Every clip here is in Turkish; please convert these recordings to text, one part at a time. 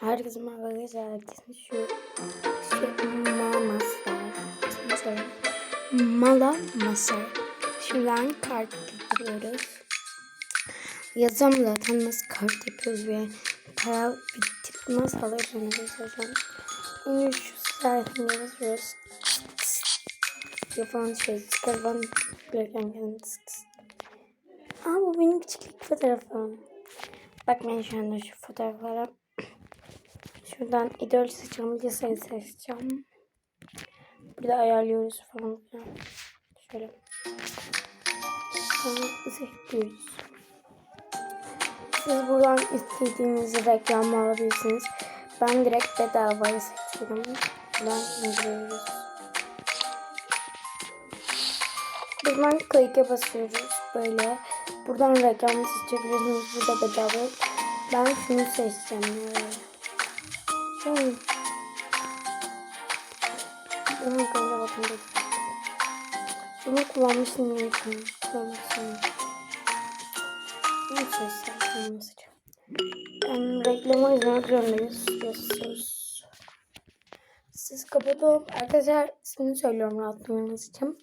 Herkese merhaba arkadaşlar. Şu şu mamaslar. Şimdi söyle. Mala masa. Şimdiden kart yapıyoruz. Yazacağım zaten nasıl kart yapıyoruz ve para bittik nasıl alıyorsunuz yazacağım. Şimdi şu sayfını yazıyoruz. Yapan şey çıkarvan bırakan kendini tık tık. Aa bu benim küçüklük fotoğrafım. Bakmayın şu anda şu fotoğraflara. Şuradan idol seçeceğim, lisayı seçeceğim. Burada ayarlıyoruz falan filan. Şöyle. Seçiyoruz. Siz buradan istediğiniz reklamı alabilirsiniz. Ben direkt bedavayı seçiyorum. Buradan indiriyoruz. Buradan klik'e basıyoruz böyle. Buradan reklamı seçebilirsiniz. Burada bedava. Ben şunu seçeceğim. Bunun hakkında bakın dedim. Bunu kullanmıştım ya. Kullanmıştım. Bunu seçsem. Bunu seçeceğim. Yani reklamı izlemek zorundayız. Siz kapatın. Arkadaşlar ismini söylüyorum rahatlamanız için.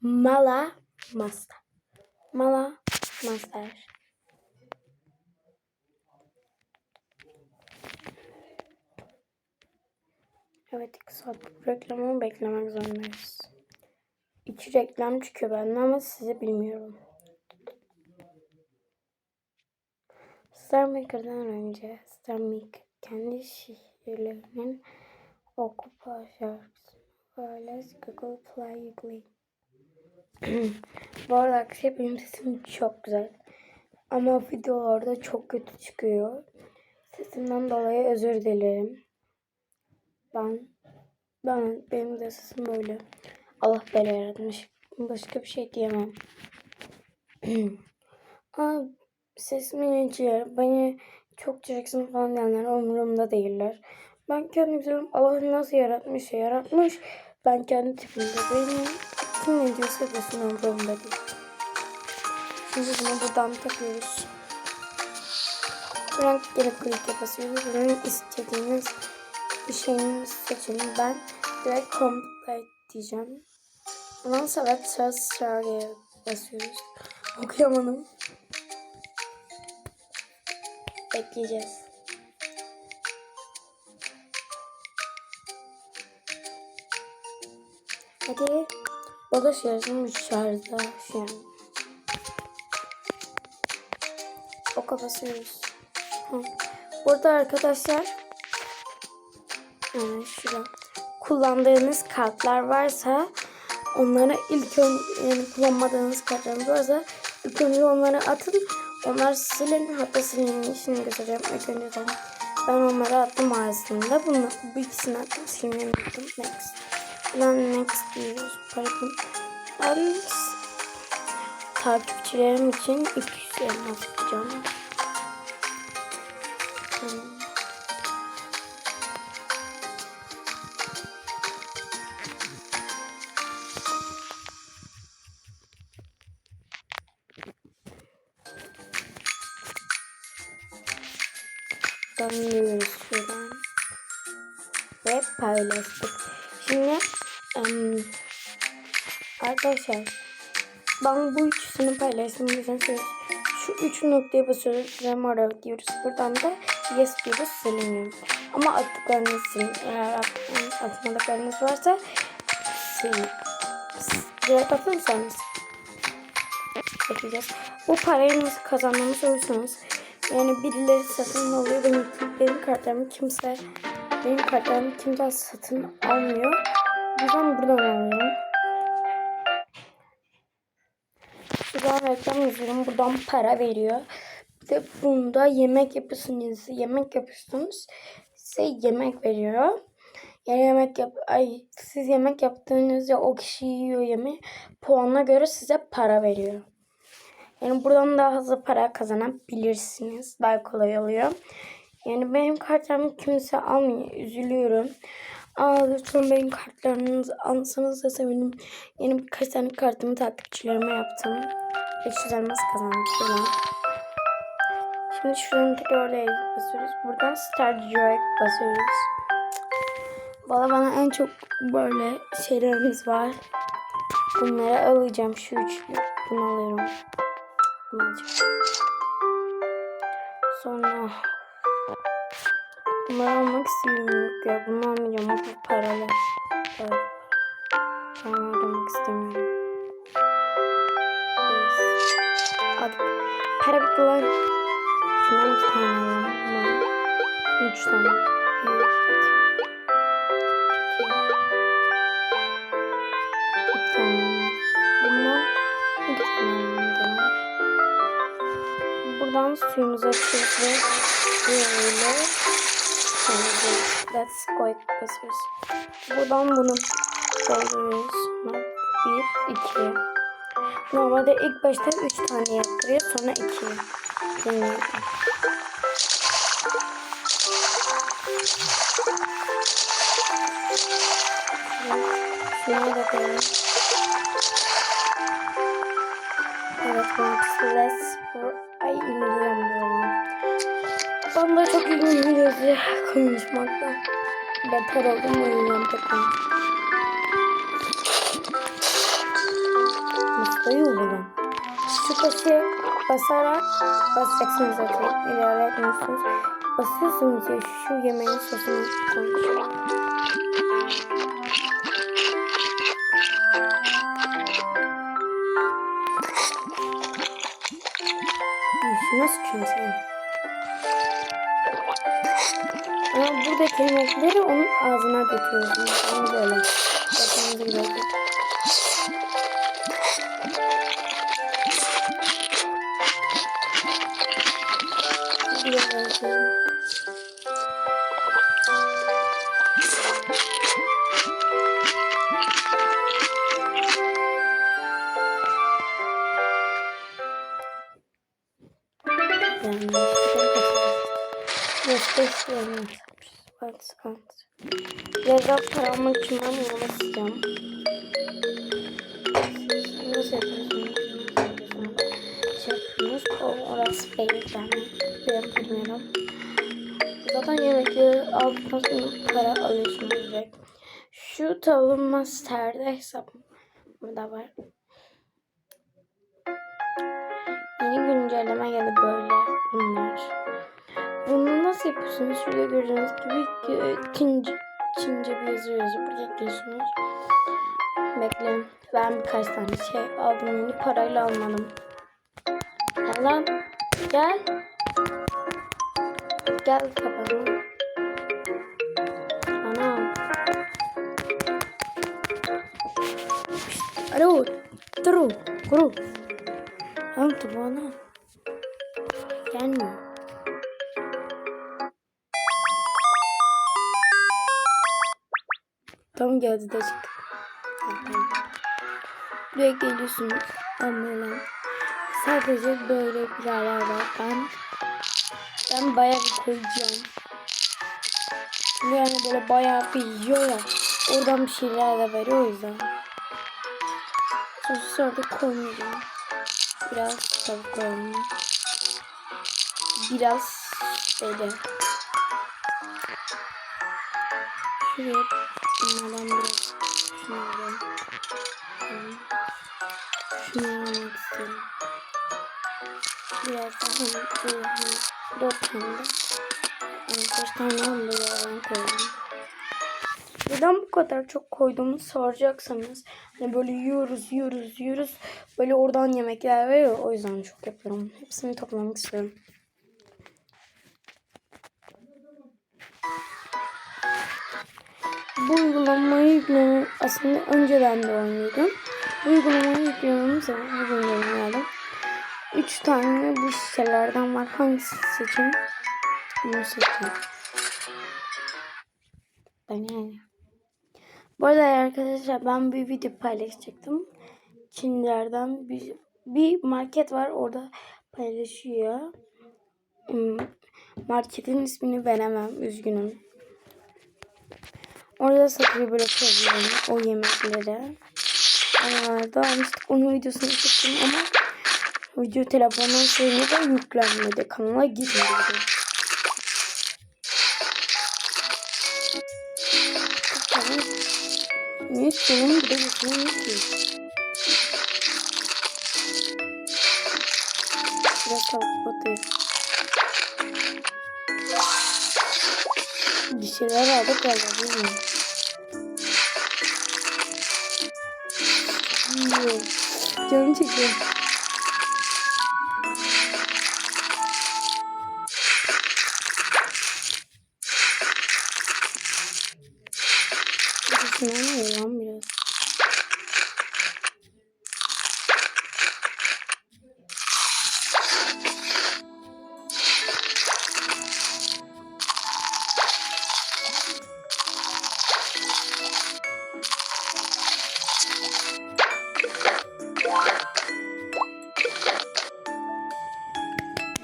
Mala Master. Mala Master. Evet iki saat bu reklamı beklemek zorundayız. İki reklam çıkıyor benden ama size bilmiyorum. Star Maker'dan önce Star Maker kendi şiirlerinin okupa şarkısı böyle Google Play yükleyin. Bu arada arkadaşlar benim sesim çok güzel. Ama videolarda çok kötü çıkıyor. Sesimden dolayı özür dilerim. Ben ben benim de sesim böyle. Allah bela yaratmış. Başka bir şey diyemem. Aa, sesimin ince. Beni çok çirkin falan diyenler umurumda değiller. Ben kendim diyorum Allah nasıl yaratmış yaratmış. Ben kendi tipimde benim kim ne diyorsa desin umurumda değil. Şimdi bunu buradan takıyoruz. Renk geri klik'e basıyoruz. Renk istediğiniz bir şeyini seçin. Ben direkt complete diyeceğim. Ondan sonra söz şarkıya basıyoruz. Okuyamadım. Bekleyeceğiz. Hadi. O da şarjım şarjda şu an. Oka basıyoruz. Burada arkadaşlar yani şurada kullandığınız kartlar varsa onları ilk önce yani kullanmadığınız kartlarınız varsa ilk önce onları atın. Onlar silin. Hatta silin işini göstereceğim ilk önce tamam. Ben onları attım aslında. Bunu bu ikisini attım. Silmemi attım. Next. Buradan next diyoruz. Bakın. Ben takipçilerim için 200 elmas yapacağım. Hmm. Ve paylaştık. Şimdi em, arkadaşlar ben bu üçünü paylaştım. Şu üç noktaya basıyoruz. Remora diyoruz. Buradan da yes diyoruz. Siliniyor. Ama attıklarınız silin. Eğer at- atmadıklarınız varsa silin. Direkt atır mısınız? Bekleyeceğiz. Bu parayı nasıl kazanmamı soruyorsanız yani birileri satın alıyor. Benim, benim kartlarımı kimse benim kartlarımı kimse satın almıyor. O yüzden buradan alıyorum. Şuradan reklam yazıyorum. Buradan para veriyor. Bir de bunda yemek yapıyorsunuz. Yemek yapıyorsunuz. Size yemek veriyor. Yani yemek yap ay siz yemek yaptığınızda o kişi yiyor yemeği. Puanına göre size para veriyor. Yani buradan daha hızlı para kazanabilirsiniz. Daha kolay oluyor. Yani benim kartlarımı kimse almıyor. Üzülüyorum. Aa, lütfen benim kartlarınızı alsanız da sevinirim. Yeni birkaç tane kartımı takipçilerime yaptım. 500 elmas kazandım. Buradan. Şimdi şuradan tekrar oraya basıyoruz. Buradan Start Joy basıyoruz. Valla bana en çok böyle şeylerimiz var. Bunları alacağım. Şu üçlü. Bunu alıyorum. Bunu alacağım. Sonra bunları almak istiyorum. Ya bunu almayacağım. O paralı. Evet. Ben almak istemiyorum. Hadi. Para bitti. Şundan iki tane alalım. Bundan üç tane. Bir, iki. iki. İki tane. Bundan iki tane alalım. Buradan suyumuzu açıyoruz ve böyle temizliyoruz. Let's go basıyoruz. Buradan bunu dolduruyoruz. Bir, iki. Normalde ilk başta üç tane yaptırıyor sonra iki. Yani Şuna da koyalım. Evet, Let's for... Ay İngilizcem diyorum. Ben de çok İngilizce konuşmakta. Beter oldum o yüzden tekrar. Mustayı uyguladım. Şu taşı basarak basacaksınız zaten. İlerletmiyorsunuz. Basıyorsunuz ya şu yemeğin sosunu koymuş. Ama buradaki yemekleri onun ağzına götürüyorsunuz. Bunu böyle. Bakmanızı güzel. Ceza paramak için ben yola sıcağım. Nasıl yapıyorsunuz? Şey yapıyorsunuz. O orası belli ben ben bilmiyorum. Zaten yemekleri aldıktan sonra para alıyorsunuz. Şu tavlı masterde hesabım da var. Yeni güncelleme geldi böyle bunlar. Bunu nasıl yapıyorsunuz? Şurada gördüğünüz gibi Çince, Çince bir yazı yazıyor. Buraya ekliyorsunuz. Bekleyin. Ben birkaç tane şey aldım. Yeni parayla almadım. Gel lan. Gel. Gel kapatalım. Bana al. Alo. Duru. Kuru. Al bana. Gelmiyor. Tam geldi de çıktı. Buraya geliyorsunuz. Anlayalım. Sadece böyle bir yerler var. Ben ben bayağı bir koyacağım. Yani böyle bayağı bir yiyor ya. Oradan bir şeyler de veriyor o yüzden. Sosu orada koymayacağım. Biraz tavuk koyalım. Biraz böyle. Şuraya bunlardan biraz şunlardan. Şunu istiyorum. Biraz daha böyle hani dört tane de. Beş tane hamburger koydum. Neden bu kadar çok koyduğumu soracaksanız hani böyle yiyoruz yiyoruz yiyoruz böyle oradan yemekler veriyor o yüzden çok yapıyorum. Hepsini toplamak istiyorum. Bu uygulamayı yüklemem aslında önceden de oynuyordum. Bu uygulamayı yüklememin sebebi bugün deneyalım. 3 tane bu şişelerden var. Hangisi seçeyim? Bunu seçeyim. Ben yani. Bu arada arkadaşlar ben bir video paylaşacaktım. Çinlerden bir, bir market var orada paylaşıyor. Hmm, Marketin ismini veremem üzgünüm. Orada satıyor böyle koyuyorum o yemekleri. Onlarda almıştık. Onun videosunu çektim ama Video telefondan sonra da yüklenmedi. Kanala girmedi. Tamam. Niye senin bir de yüklenmiyor ki? Biraz kapatayım. Bir şeyler aldık galiba değil Canım çekiyor. Düşünemiyor lan biraz.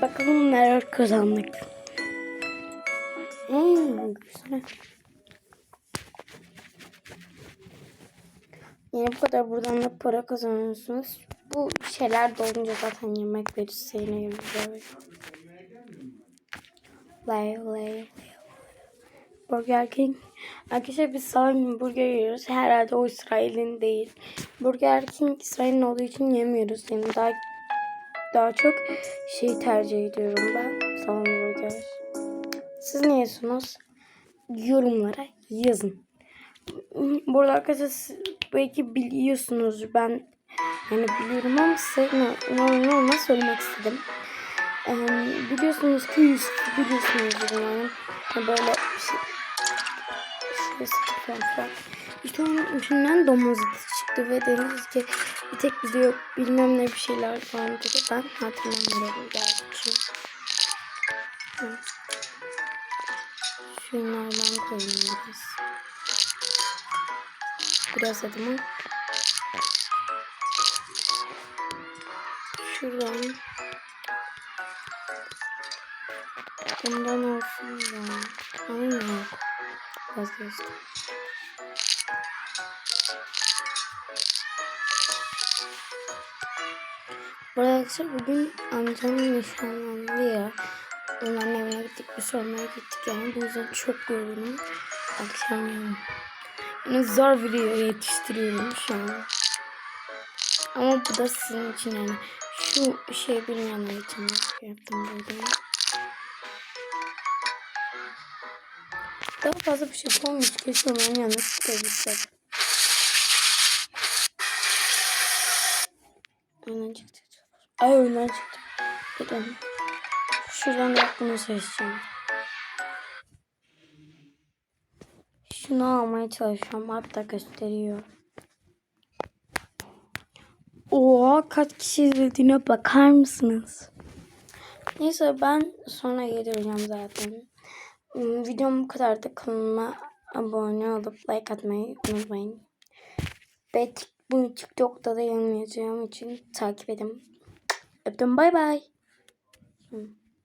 Bakalım neler kazandık. Hmm, güzel. Yani bu kadar buradan da para kazanıyorsunuz. Bu şeyler dolunca zaten yemek verirse yine yemek. Lay lay. Burger King. Arkadaşlar biz salami burger yiyoruz. Herhalde o İsrail'in değil. Burger King İsrail'in olduğu için yemiyoruz. Yani daha daha çok şey tercih ediyorum ben. Salami burger. Siz ne yiyorsunuz? Yorumlara yazın. Burada arkadaşlar belki biliyorsunuz ben yani biliyorum ama size ne, ne, ne olmaz söylemek istedim. Ee, biliyorsunuz ki biliyorsunuz yani Yani böyle şey şurası falan filan. İçinden domuz çıktı ve dedi ki bir tek bizde yok bilmem ne bir şeyler falan dedi. Ben hatırlamıyorum gerçi. Şunlardan koyayım biraz. Biraz adımı. Şuradan. Bundan olsun da. Aynı yok. Vazgeçtim. Bu arada arkadaşlar bugün amcamın nişanlandı ya. Onların evine gittik. Bir sormaya gittik yani. Bu yüzden çok yorgunum. Akşam yani. Yani zor video yetiştiriyorum şu an. Ama bu da sizin için yani. Şu şey bilmeyenler için yaptım böyle. Daha fazla bir şey olmuş. Keşke onların yanına çıkabilsek. Önden çıktı. Ay önden çıktı. Buradan. Şuradan da bunu seçeceğim. Şunu almaya çalışıyorum. Hatta gösteriyor. Oha kaç kişi izlediğine bakar mısınız? Neyse ben sonra geleceğim zaten. Hmm, Videom bu kadardı. Kanalıma abone olup like atmayı unutmayın. Ve bunu TikTok'ta da yayınlayacağım için takip edin. Öptüm bay bay.